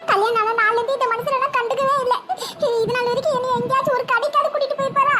கல்யாணம் ஆன நாள்ல இருந்து இந்த மனுஷனை நான் கண்டுக்கவே இல்ல. இது நாள் வரைக்கும் என்ன எங்கேயாச்சும் ஒரு கடைக்காவது கூட்டிட்டு போயிருப்பாரா?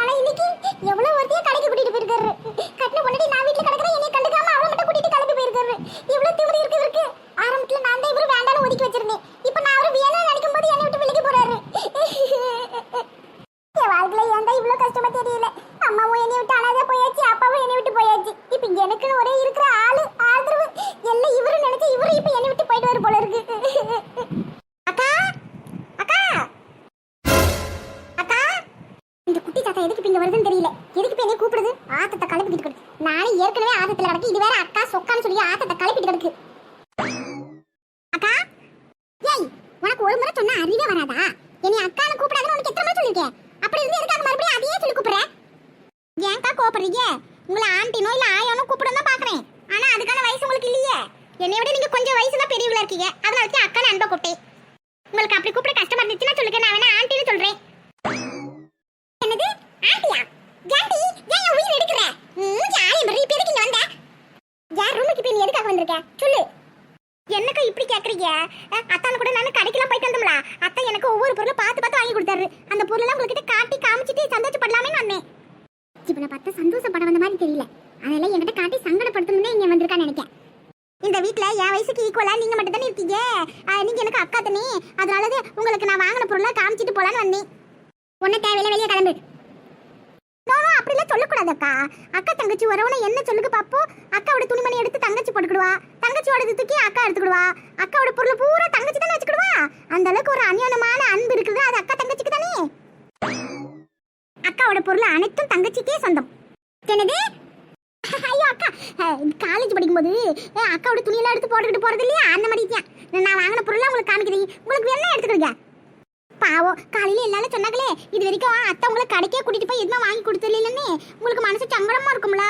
ஆனா இன்னைக்கு எவ்வளவு ஒருத்தையும் கடைக்கு கூட்டிட்டு போயிருக்காரு. கட்டின பொண்ணாடி நான் வீட்டுல கிடக்குறேன் என்னை கண்டுக்காம அவளை மட்டும் கூட்டிட்டு கிளம்பி போயிருக்காரு. இவ்வளவு திமிரு இருக்கு இருக்கு ஆரம்பத்துல நான் தான் இவரு வேண்டாம்னு ஒதுக்கி வச்சிருந்தேன். எதுக்கு தெரியல. எதுக்கு போய் கூப்பிடுது ஆத்தத்தை கலப்பிக்கிட்டு கிடக்கு. நானே ஏற்கனவே ஆத்தத்துல கிடக்கு. இது வேற அக்கா சொக்கான்னு சொல்லி ஆத்தத்தை கலப்பிட்டு கிடக்கு. அக்கா? ஏய் உனக்கு ஒரு முறை சொன்னா அறிவே வராதா? என்னை அக்கான்னு கூப்பிடாதுன்னு உனக்கு எத்தனை முறை சொல்லிருக்கேன் அப்படி இருந்து எதுக்காக மறுபடியும் அதையே சொல்லி கூப்பிடுறேன் ஏன்க்கா கோபப்படுறீங்க உங்களை ஆண்டினோ இல்ல ஆயானோ கூப்பிட தான் பாக்குறேன். ஆனா அதுக்கான வயசு உங்களுக்கு இல்லையே. என்னை விட நீங்க கொஞ்சம் வயசு தான் பெரியவங்களா இருக்கீங்க. அதனால வச்சு அக்கா அன்பை கூப்பிட்டேன் உங்களுக்கு அப்படி கூப்பிட கஷ்டமா இருந்துச்சுன்னா சொல்லுங்க. நான் வேணா ஆண்டின்னு சொல்றேன் என்னது ஆண்டியா ஜாண்டி ஏன் என் உயிர் எடுக்கிற ம் ஜாலி மரி இப்ப எதுக்கு இங்க வந்த யார் ரூமுக்கு போய் நீ எதுக்காக வந்திருக்க? சொல்லு. என்னக்கா இப்படி கேட்குறீங்க அத்தான கூட நான் கடைக்கெல்லாம் போயிட்டு வந்தோம்ல. அத்தை எனக்கு ஒவ்வொரு பொருளும் பார்த்து பார்த்து வாங்கி கொடுத்தாரு. அந்த பொருளெல்லாம் உங்ககிட்ட காட்டி காமிச்சிட்டு சந்தோஷப்படலாமே வந்தேன். இவனை பார்த்து சந்தோஷப்பட வந்த மாதிரி தெரியல. அதெல்லாம் என்கிட்ட காட்டி சங்கடப்படுத்தணும்னே இங்கே வந்திருக்கான்னு நினைக்கிறேன் இந்த வீட்டில் என் வயசுக்கு ஈக்குவலாக நீங்கள் மட்டும் தானே இருக்கீங்க? நீங்கள் எனக்கு அக்கா தானே. அதனால உங்களுக்கு நான் வாங்கின பொருளை காமிச்சிட்டு போகலான்னு வந்தேன். ஒன்றும் தேவையில்ல வெளியே கிளம்பு. சொல்லக்கூடாது அக்கா அக்கா தங்கச்சி உறவுனா என்ன சொல்லுங்க பாப்போம் அக்காவோட துணிமணி எடுத்து தங்கச்சி போட்டுக்கிடுவா. தங்கச்சியோட தூக்கி அக்கா எடுத்துக்கிடுவா. அக்காவோட பொருள் பூரா தங்கச்சி தானே வச்சுக்கிடுவா? அந்த அளவுக்கு ஒரு அநியோனமான அன்பு இருக்குது. அது அக்கா தங்கச்சிக்கு தானே? அக்காவோட பொருள் அனைத்தும் தங்கச்சிக்கே சொந்தம். என்னது? ஐயோ அக்கா. காலேஜ் படிக்கும்போது அக்காவோட துணியெல்லாம் எடுத்து போட்டுக்கிட்டு போறது இல்லையா? அந்த மாதிரி நான் வாங்கின பொருள்லாம் உங்களுக்கு காமிக்கிறீங்க உங்களுக்கு வேணா எடுத்துக்கிடுங்க? பாவம் காலையில எல்லாரும் சொன்னாங்களே இது வரைக்கும் அத்தை உங்களை கடைக்கே கூட்டிட்டு போய் எதுவும் வாங்கி கொடுத்தது உங்களுக்கு மனசு சங்கடமா இருக்கும்ல?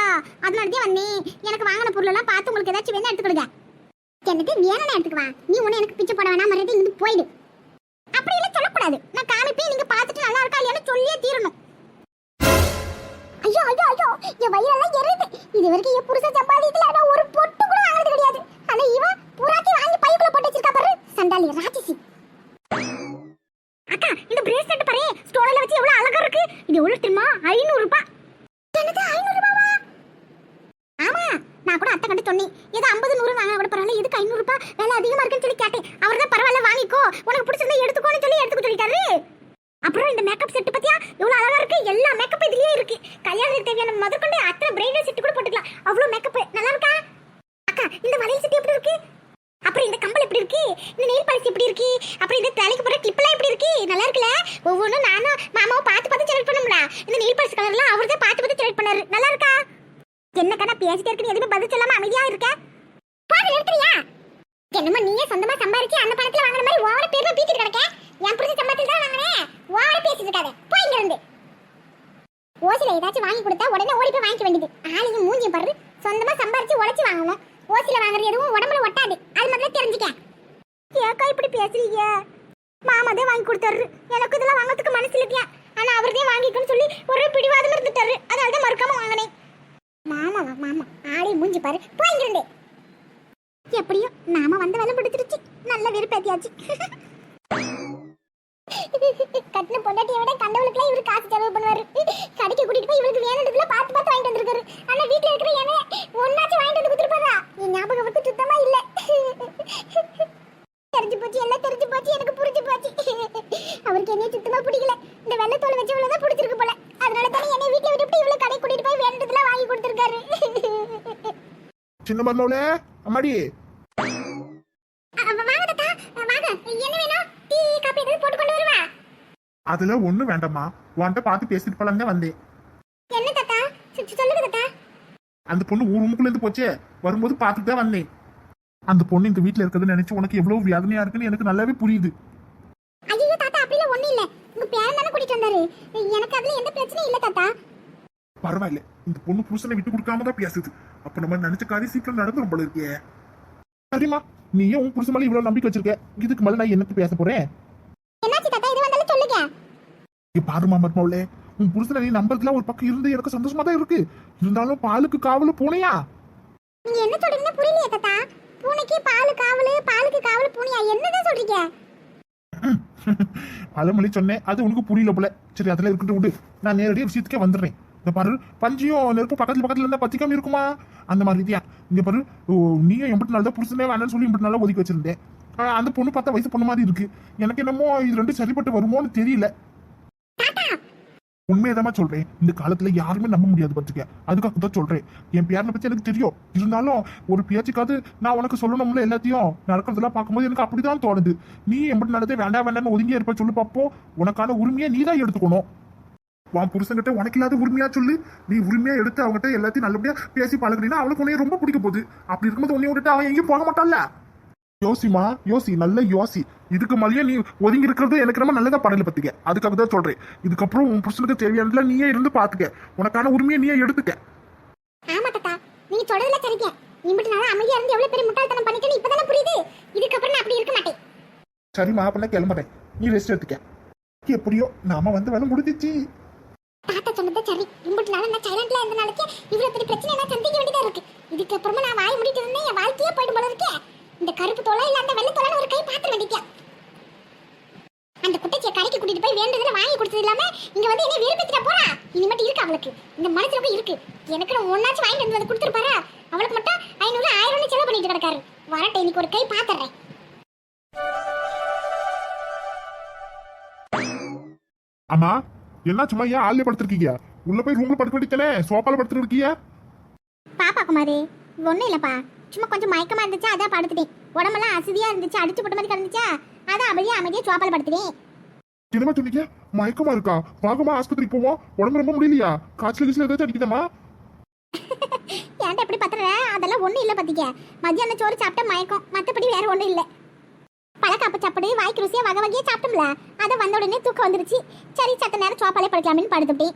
அதனால தான் வந்தேன். எனக்கு வாங்கின பொருள் எல்லாம் பார்த்து உங்களுக்கு ஏதாச்சும் வேணும் எடுத்துக்கிடுங்க எனக்கு வேணும் எடுத்துக்குவா நீ ஒண்ணு எனக்கு பிச்சை போட வேணாம் மறுபடியும் இங்கிட்டு போயிடு. அப்படி எல்லாம் சொல்லக்கூடாது. நான் காமிப்பேன் நீங்க பார்த்துட்டு நல்லா இருக்கா இல்லையான்னு சொல்லியே தீரணும். ஐயோ ஐயோ ஐயோ என் வயிறெல்லாம் எரியுது. இது வரைக்கும் என் புருஷன் சம்பாதிக்கல ஆனா ஒரு பொட்டு கூட வாங்கினது கிடையாது. ஆனா இவன் பூராக்கி வாங்கி பைக்குள்ள போட்டு வச்சிருக்கா பாரு சண்டாளி ராட்சசி. அக்கா இந்த பிரேஸ்லெட் பாரு. ஸ்டோன்ல வச்சு எவ்வளவு அழகா இருக்கு. இது எவ்வளவு தெரியுமா? ஐநூறு ரூபாய் என்னது ஐநூறு ரூபாவா? ஆமா நான் கூட அத்தை கண்டு சொன்னேன். ஏதோ ஐம்பது நூறு வாங்க கூட பரவாயில்ல. எதுக்கு ஐநூறு ரூபாய் விலை அதிகமா இருக்குன்னு சொல்லி கேட்டேன். அவர் தான் பரவாயில்ல வாங்கிக்கோ. உனக்கு பிடிச்சிருந்தா எடுத்துக்கோன்னு சொல்லி எடுத்துக்க சொல்லிட்டாரு. அப்புறம் இந்த மேக்கப் செட் பத்தியா? எவ்வளவு அழகா இருக்கு. எல்லா மேக்கப் இதுலயே இருக்கு. கல்யாணத்துக்கு தேவையான முதற்கொண்டு அத்தனை பிரைடல் செட் கூட போட்டுக்கலாம் அவ்வளவு மேக்கப் நல்லா இருக்கா அக்கா இந்த வளையல் செட் எப்படி இருக்கு அப்புறம் இந்த கம்பல் எப்படி இருக்கு இந்த நெயில் பாலிஷ் எப்படி இருக்கு? அப்புறம் இந்த தலைக்கு போற கிளிப்லாம் எப்படி இருக்கு? நல்லா இருக்குல்ல? ஒவ்வொன்றும் நானும் மாமாவும் பார்த்து பார்த்து செலக்ட் பண்ணும்ல இந்த நெயில் பாலிஷ் கலர்லாம் அவர் தான் பார்த்து பார்த்து செலக்ட் பண்ணாரு. நல்லா இருக்கா? என்னக்கா நான் பேசிட்டே இருக்கு எதுவுமே பதில் சொல்லாம அமைதியா இருக்க? பாரு நிறுத்துறியா என்னமோ நீயே சொந்தமா சம்பாரிச்சு அந்த பணத்துல வாங்குற மாதிரி ஓவர பேர்ல பீச்சிட்டு கிடக்க. என் புரிஞ்ச சம்பளத்தில் தான் வாங்கினேன் ஓவர பேசிட்டு இருக்காத. போய் இங்க இருந்து. ஓசில ஏதாச்சும் வாங்கி கொடுத்தா உடனே ஓடி போய் வாங்கிக்க வேண்டியது. ஆளையும் மூஞ்சியும் பாரு. சொந்தமா சம்பாரிச்சு உழைச்சு வாங்கணும். ஓசில வாங்குறது எதுவும் உடம்புல ஒட்டாது. அது மட்டும் தெரிஞ்சுக்க. ஏக்கா இப்படி பேசுறீங்க? மாமா தான் வாங்கி கொடுத்தாரு. எனக்கு இதெல்லாம் வாங்கறதுக்கு மனசு இல்லையா? ஆனா அவர் தான் வாங்கிக்கணும்னு சொல்லி ஒரே பிடிவாதம் இருந்துட்டாரு. அதனால தான் மறுக்காம வாங்கினேன். மாமாவா மாமா. ஆளே மூஞ்சி பாரு. போயிருந்தே எப்படியோ நாம வந்த வேலை பிடிச்சிருச்சு நல்ல வெறுப்பேத்தியாச்சு கட்டின பொண்டாட்டியை விட கண்டவளுக்குலாம் இவரு காசு செலவு பண்ணுவாரு. கடைக்கு கூட்டிட்டு போய் இவளுக்கு வேணுன்றதுல பார்த்து பார்த்து வாங்கிட்டு வந்திருக்காரு ஆனா வீட்டுல இருக்கிற என்ன ஒன்னாச்சும் வாங்கிட்டு வந்து கொடுத்துருப்பாரா என் ஞாபகம் அவருக்கு சுத்தமா இல்ல தெரிஞ்சு போச்சு எல்லாம் தெரிஞ்சு போச்சு எனக்கு புரிஞ்சு போச்சு அவருக்கு என்னைய சுத்தமா பிடிக்கல இந்த வெள்ளத்தோலை வச்சவள தான் பிடிச்சிருக்கு போல அதனால தானே என்னை வீட்டுல விட்டு இவ்வளவு கடை கூட்டிட்டு போய் வேணுன்றதுல வாங்கி கொடுத்துருக்காரு சின்ன மருமவளே அம்மாடி வாங்க தாத்தா வாங்க என்ன வேணும் டீ காபி எதாவது போட்டு கொண்டு வருவா? அதுல ஒண்ணு வேண்டாம்மா. உன்கிட்ட பார்த்து பேசிட்டு போலாம் தான் வந்தேன். அந்த பொண்ணு ஊர் ரூமுக்குள்ள இருந்து போச்சே. வரும்போது பார்த்துட்டு தான் வந்தேன். அந்த பொண்ணு இந்த வீட்ல இருக்கிறது நினைச்சு உனக்கு எவ்வளவு வேதனையா இருக்குன்னு எனக்கு நல்லாவே புரியுது. ஐயோ தாத்தா அப்படிலாம் ஒண்ணும் இல்ல. உங்க பேரன் தானே கூட்டிட்டு வந்தாரு. எனக்கு அதுல எந்த பிரச்சனையும் இல்ல தாத்தா. பரவாயில்ல. இந்த பொண்ணு புருஷனை விட்டு கொடுக்காம தான் பேசுது. அப்ப நம்ம நினைச்ச காரியம் சீக்கிரம் நடந்துரும் போல இருக்கே. சரிம்மா நீ ஏன் உன் புருஷன் மேல இவ்வளவு நம்பிக்கை வச்சிருக்க. இதுக்கு மேல நான் என்னத்து பேச போறேன்? இங்க பாருமா மருமவளே உன் புருஷனை நீ நம்பறதுலாம் ஒரு பக்கம் இருந்து எனக்கு சந்தோஷமா தான் இருக்கு. இருந்தாலும் பாலுக்கு காவலு பூனையா? நீங்க என்ன சொல்றீங்கன்னு புரியலையே தாத்தா. பூனைக்கு பால் காவலு பாலுக்கு காவல் பூனையா? என்னதான் சொல்றீங்க? பழமொழி சொன்னேன். அது உனக்கு புரியல போல. சரி அதெல்லாம் இருக்கட்டும் விடு நான் நேரடியாக விஷயத்துக்கே வந்துடுறேன். இந்த பாரு பஞ்சியும் நெருப்பு பக்கத்துல பக்கத்துல இருந்தா பத்திக்காம இருக்குமா? அந்த மாதிரி தான் இங்க பாரு நீயும் எண்பத்தி நாள் தான் புருஷனே வேணாம்னு சொல்லி எண்பத்தி நாளா ஒதுக்கி வச்சிருந்தேன். அந்த பொண்ணு பார்த்தா வயசு பொண்ணு மாதிரி இருக்கு. எனக்கு என்னமோ இது ரெண்டும் சரிப்பட்டு வருமோன்னு தெரியல. உண்மையதாம்மா சொல்றேன். இந்த காலத்துல யாருமே நம்ப முடியாது பத்துக்க. அதுக்காக தான் சொல்றேன். என் பேரனை பத்தி எனக்கு தெரியும். இருந்தாலும் ஒரு பேச்சுக்காவது நான் உனக்கு சொல்லணும்ல எல்லாத்தையும். நடக்கிறதெல்லாம் பார்க்கும்போது எனக்கு அப்படிதான் தோணுது. நீ எப்படி நடந்தே வேண்டாம் வேண்டாம்னு ஒதுங்கி இருப்ப சொல்லு பார்ப்போம் உனக்கான உரிமையை நீ தான் எடுத்துக்கணும். உன் புருஷன்கிட்ட உனக்கு இல்லாத உரிமையா சொல்லு. நீ உரிமையா எடுத்து அவங்ககிட்ட எல்லாத்தையும் நல்லபடியா பேசி பழகுறீன்னா அவனுக்கு உன்னைய ரொம்ப பிடிக்க போகுது. அப்படி இருக்கும்போது உன்னைய விட்டுட்டு அவன் எங்கேயும் போக மாட்டான்ல. யோசிமா யோசி நல்ல யோசி. இதுக்கு மேலேயே நீ ஒதுங்கி இருக்கிறது எனக்கு ரொம்ப நல்லதா படல பத்திக்க. அதுக்காக தான் சொல்றேன். இதுக்கப்புறம் உன் புருஷனுக்கு தேவையானதுல நீயே இருந்து பாத்துக்க. உனக்கான உரிமையை நீயே எடுத்துக்க. ஆமா தாத்தா நீங்க சொல்றதுல சரிங்க. இம்பிட்டு நாளா அமைதியா இருந்து எவ்வளவு பெரிய முட்டாள்தனம் பண்ணிட்டேன்னு இப்பதானே புரியுது? இதுக்கப்புறம் நான் அப்படி இருக்க மாட்டேன். சரிம்மா அப்படின்னா கிளம்புறேன். நீ ரெஸ்ட் எடுத்துக்க. எப்படியோ நாம வந்து வேலை முடிஞ்சிச்சு. தாத்தா சொன்னது சரி. இம்பிட்டு நான் சைலண்ட்ல இருந்த நாளைக்கு இவ்வளவு பெரிய பிரச்சனை நான் சந்திக்க வேண்டியதா இருக்கு. இதுக்கப்புறமா நான் வாய் முடிட்டு இருந்தேன் என் வாழ்க்கையே போயிடும் போல இருக்கே. இந்த கருப்பு தோலா இல்ல அந்த வெள்ளை தோலான்னு ஒரு கை பாத்திர வேண்டியதா அந்த குட்டச்சியை கடைக்கு கூட்டிட்டு போய் வேண்டதுல வாங்கி கொடுத்தது இல்லாம இங்க வந்து என்ன விரும்பிட்டு போறா? மட்டும் இருக்கு அவளுக்கு? இந்த மனசுல இருக்கு. எனக்கு நான் ஒன்னாச்சும் வாங்கிட்டு வந்து வந்து கொடுத்துருப்பாரா அவளுக்கு மட்டும் ஐநூறு ஆயிரம் ரூபாய் செலவு பண்ணிட்டு கிடக்காரு. வரட்ടെ இன்னைக்கு ஒரு கை பாத்துறேன் அம்மா என்ன சும்மா ஏன் ஆள்ல படுத்திருக்கீங்க? உள்ள போய் ரூம்ல படுக்க வேண்டியதானே? சோஃபால படுத்துட்டு இருக்கீங்க பாப்பா குமாரி ஒண்ணும் இல்லப்பா. சும்மா கொஞ்சம் மயக்கமா இருந்துச்சா? அதான் படுத்துட்டேன். உடம்பெல்லாம் அசதியா இருந்துச்சு? அடிச்சு போட்ட மாதிரி கிடந்துச்சா? அதான் அமைதியா அமைதியா சோப்பால படுத்துட்டேன். என்னமா சொன்னீங்க? மயக்கமா இருக்கா? வாங்கம்மா ஆஸ்பத்திரிக்கு போவோம். உடம்பு ரொம்ப முடியலையா? காய்ச்சல் கீச்சல் ஏதாச்சும் அடிக்குதாம்மா? ஏன்டா எப்படி பத்துற? அதெல்லாம் ஒண்ணும் இல்ல பாத்திக்க. மத்தியானம் சோறு சாப்பிட்ட மயக்கம். மத்தபடி வேற ஒண்ணும் இல்ல. பழக்காப்பு சாப்பிடு வாய்க்கு ருசியா வகை வகையா சாப்பிட்டோம்ல அதை வந்த உடனே தூக்கம் வந்துருச்சு. சரி சத்த நேரம் சோப்பாலே படுக்கலாமேன்னு படுத்துட்டேன்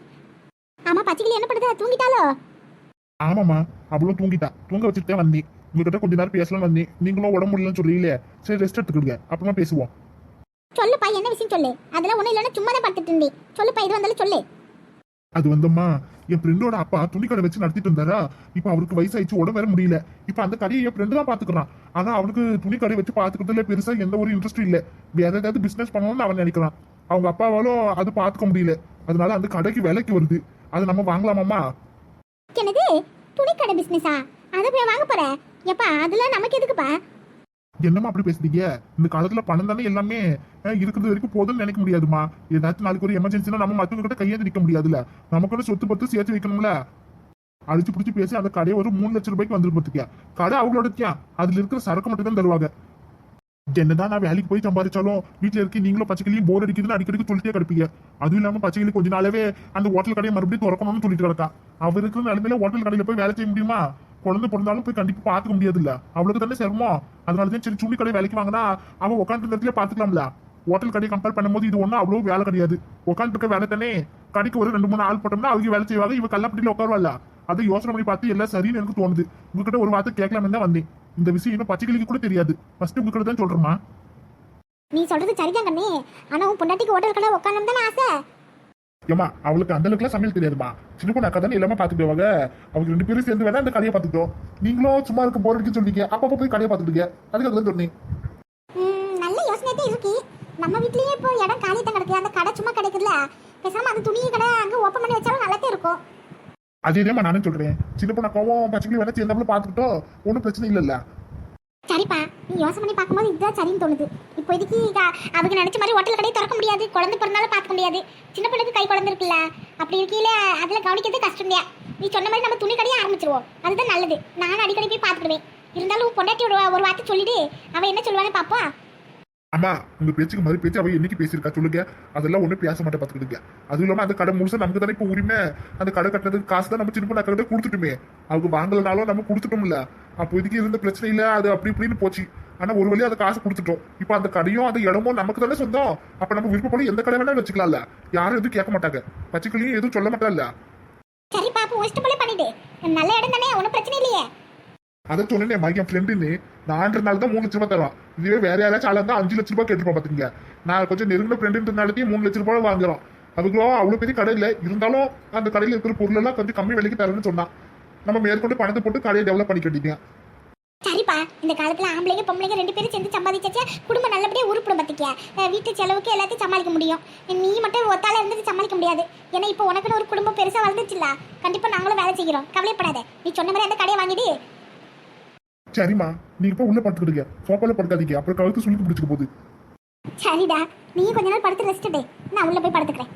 ஆமா பச்சைக்கிளி என்ன படுதா தூங்கிட்டாலோ ஆமாம்மா அவளும் தூங்கிட்டா. தூங்க வச்சுட்டு தான் வந்தேன் உங்ககிட்ட கொஞ்ச நேரம் பேசலாம் வந்தேன் நீங்களும் உடம்பு முடியலன்னு சொல்றீங்களே. சரி ரெஸ்ட் எடுத்துக்கிடுங்க. அப்புறமா பேசுவோம். சொல்லுப்பா என்ன விஷயம் சொல்லு? அதெல்லாம் ஒண்ணும் இல்லைன்னா சும்மா தான் படுத்துட்டு இருந்தேன் சொல்லுப்பா இது வந்தாலும் சொல்லு. அது வந்தம்மா என் ஃப்ரெண்டோட அப்பா துணி கடை வச்சு நடத்திட்டு இருந்தாரா? இப்ப அவருக்கு வயசாயிடுச்சு உடம்பு வேற முடியல. இப்ப அந்த கடையை என் ஃப்ரெண்டு தான் பாத்துக்கிறான். ஆனா அவனுக்கு துணி கடை வச்சு பாத்துக்கிறதுல பெருசா எந்த ஒரு இன்ட்ரெஸ்டும் இல்ல. வேற ஏதாவது பிசினஸ் பண்ணணும்னு அவன் நினைக்கிறான். அவங்க அப்பாவாலும் அது பாத்துக்க முடியல. அதனால அந்த கடைக்கு விலைக்கு வருது. அது நம்ம வாங்கலாமாம்மா? என்னது? துணிக்கடை பிசினஸா அதை போய் வாங்க போற? எப்பா அதெல்லாம் நமக்கு எதுக்குப்பா? என்னம்மா அப்படி பேசுறீங்க? இந்த காலத்துல பணம் தானே எல்லாமே இருக்கிறது வரைக்கும் போதும்னு நினைக்க முடியாதுமா ஏதாச்சும் நாளைக்கு ஒரு எமர்ஜென்சினா நம்ம மத்தவங்க கிட்ட கையேந்து நிக்க முடியாதுல்ல. நமக்கு சொத்து பத்து சேர்த்து வைக்கணும்ல. அடிச்சு பிடிச்சி பேசி அந்த கடையை ஒரு மூணு லட்சம் ரூபாய்க்கு வந்துட்டு பார்த்துக்கியா? கடை அவங்களோட அதுல இருக்கிற சரக்கு மட்டும் தான் தருவாங்க. என்னதான் நான் வேலைக்கு போய் சம்பாதிச்சாலும் வீட்டுல இருக்க நீங்களும் பச்சைக்கிளியும் போர் அடிக்குதுன்னு அடிக்கடிக்கு சொல்லிட்டே கிடப்பீங்க. அதுவும் இல்லாம பச்சைக்கிளி கொஞ்ச நாளாவே அந்த ஹோட்டல் கடையை மறுபடியும் திறக்கணும்னு சொல்லிட்டு கிடக்கா. அவர் இருக்கிற நிலைமையில ஹோட்டல் கடையில போய் வேலை செய்ய முடியுமா? குழந்தை பிறந்தாலும் போய் கண்டிப்பா பாத்துக்க முடியாது இல்ல அவளுக்கு தானே சிரமம். அதனாலதான் சரி சுள்ளி கடை வேலைக்கு வாங்கினா அவன் உட்காந்து இடத்துல பாத்துக்கலாம்ல ஹோட்டல் கடையை கம்பேர் பண்ணும்போது இது ஒன்றும் அவ்வளவு வேலை கிடையாது. உட்காந்து இருக்க வேலை தானே. கடைக்கு ஒரு ரெண்டு மூணு ஆள் போட்டோம்னா அவங்க வேலை செய்வாங்க. இவ கல்லப்பட்டியில உட்காருவாள்ல. அதை யோசனை பண்ணி பார்த்து எல்லாம் சரின்னு எனக்கு தோணுது. உங்ககிட்ட ஒரு வார்த்தை கேட்கலாம்னு தான் வந்தேன். இந்த விஷயம் இன்னும் பச்சைக்கிளிக்கு கூட தெரியாது. ஃபர்ஸ்ட் உங்ககிட்ட தான் சொல்றேம்மா. நீ சொல்றது சரிதான் கண்ணே. ஆனா உன் பொண்டாட்டிக்கு ஹோட்டல் கடை உட்காந்து தானே ஆசை? ஏமா அவளுக்கு அந்த அளவுக்குலாம் சமையல் தெரியாதுமா சின்ன பொண்ணு அக்கா தானே எல்லாமே பாத்துக்கிடுவாங்க அவங்க ரெண்டு பேரும் சேர்ந்து வேணா அந்த கடையை பாத்துக்கிட்டோம் நீங்களும் சும்மா இருக்க போர் அடிக்க சொல்லிக்க அப்பப்போ போய் கடையை பாத்துக்கிட்டீங்க அதுக்கு தான் சொன்னேன். நல்ல யோசனை தான் இருக்கு. நம்ம வீட்லயே இப்போ இடம் காலி தான் கிடக்கு. அந்த கடை சும்மா கிடைக்குதுல பேசாம அந்த துணி கடை அங்க ஓப்பன் பண்ணி வச்சாலும் நல்லா இருக்கும். அதேதேமா நானும் சொல்றேன். சின்ன பொண்ணு கோவம் பச்சைக்கிளி வேணா சேர்ந்தாப்புல பாத்துக்கிட்டோ ஒன்றும் பிரச்சனை இல்லைல்ல. சரிப்பா நீ யோசனை பண்ணி பார்க்கும்போது இதுதான் சரின்னு தோணுது. இப்போதைக்கு க- அவங்க நினைச்ச மாதிரி ஹோட்டல் கடையை திறக்க முடியாது. குழந்தை பிறந்தாலும் பார்க்க முடியாது. சின்ன பிள்ளைக்கு கை குழந்தை இருக்குல்ல அப்படி இருக்கையில அதுல கவனிக்கிறது கஷ்டம் இல்லையா? நீ சொன்ன மாதிரி நம்ம துணி கடையை ஆரம்பிச்சிருவோம். அதுதான் நல்லது. நானும் அடிக்கடி போய் பார்த்துக்கிடுவேன். இருந்தாலும் உன் பொண்டாட்டி ஒரு ஒரு வார்த்தை சொல்லிட்டு அவன் என்ன சொல்லுவான்னு பாப்பா அம்மா உங்க பேச்சுக்கு மாதிரி பேச்சு அவ என்னைக்கு பேசியிருக்கா சொல்லுங்க. அதெல்லாம் ஒண்ணும் பேச மாட்டேன் பாத்துக்கிடுங்க. அதுவும் இல்லாம அந்த கடை முழுசா நமக்கு தானே இப்போ உரிமை. அந்த கடை கட்டுறதுக்கு காசு தான் நம்ம சின்ன பண்ண கடை கொடுத்துட்டுமே. அவங்க வாங்கலனாலும் நம்ம கொடுத்துட்டோம்ல. அப்போ இதுக்கு இருந்த பிரச்சனை இல்ல அது அப்படி இப்படின்னு போச்சு. ஆனா ஒரு வழியா அந்த காசு கொடுத்துட்டோம். இப்போ அந்த கடையும் அந்த இடமும் நமக்கு தானே சொந்தம். அப்ப நம்ம விருப்பப்படி எந்த கடை வேணாலும் வச்சுக்கலாம்ல. யாரும் எதுவும் கேட்க மாட்டாங்க. பச்சைக்கிளியும் எதுவும் சொல்ல மாட்டாங்கல்ல. சரி பாப்பு ஒஸ்ட் போல பண்ணிடு. நல்ல இடம் தானே ஒன்றும் பிரச்சனை இல்லையே. அதை சொன்னேன் என் ஃப்ரெண்டுன்னு நான் தான் மூணு லட்ச ரூபாய் தருவான். இதுவே வேற யாராச்சும் ஆளா இருந்தா அஞ்சு லட்ச ரூபாய் கேட்டுருப்போம் பாத்தீங்க நான் கொஞ்சம் நெருங்கின ஃப்ரெண்டுன்றனாலத்தையும் மூணு லட்ச ரூபாய் வாங்குறோம் அதுக்குள்ள அவ்வளவு பெரிய கடை இல்லை. இருந்தாலும் அந்த கடையில் இருக்கிற பொருள் எல்லாம் கொஞ்சம் கம்மி விலைக்கு தரேன்னு சொன்னான். நம்ம மேற்கொண்டு பணத்தை போட்டு கடையை டெவலப் பண்ணிக்க வேண்டியது சரிப்பா இந்த காலத்துல ஆம்பளைங்க பொம்பளைங்க ரெண்டு பேரும் சேர்ந்து சம்பாதிச்சாச்சா குடும்பம் நல்லபடியா உருப்படும் பார்த்திக்க வீட்டு செலவுக்கு எல்லாத்தையும் சமாளிக்க முடியும். நீ மட்டும் ஒத்தால இருந்துட்டு சமாளிக்க முடியாது. ஏன்னா இப்போ உனக்குன்னு ஒரு குடும்பம் பெருசா வளர்ந்துச்சுல கண்டிப்பா நாங்களும் வேலை செய்கிறோம் கவலைப்படாத. நீ சொன்ன மாதிரி அந்த கடையை வாங்கிடு. சரிம்மா நீங்க இப்ப உள்ள படுத்துக்கிடுங்க. சோப்பால படுக்காதீங்க. அப்புறம் கழுத்து சுளுக்கு பிடிச்சிக்க போகுது. சரிடா நீ கொஞ்ச நாள் படுத்து ரெஸ்ட் டே நான் உள்ள போய் படுத்துக்கிறேன்.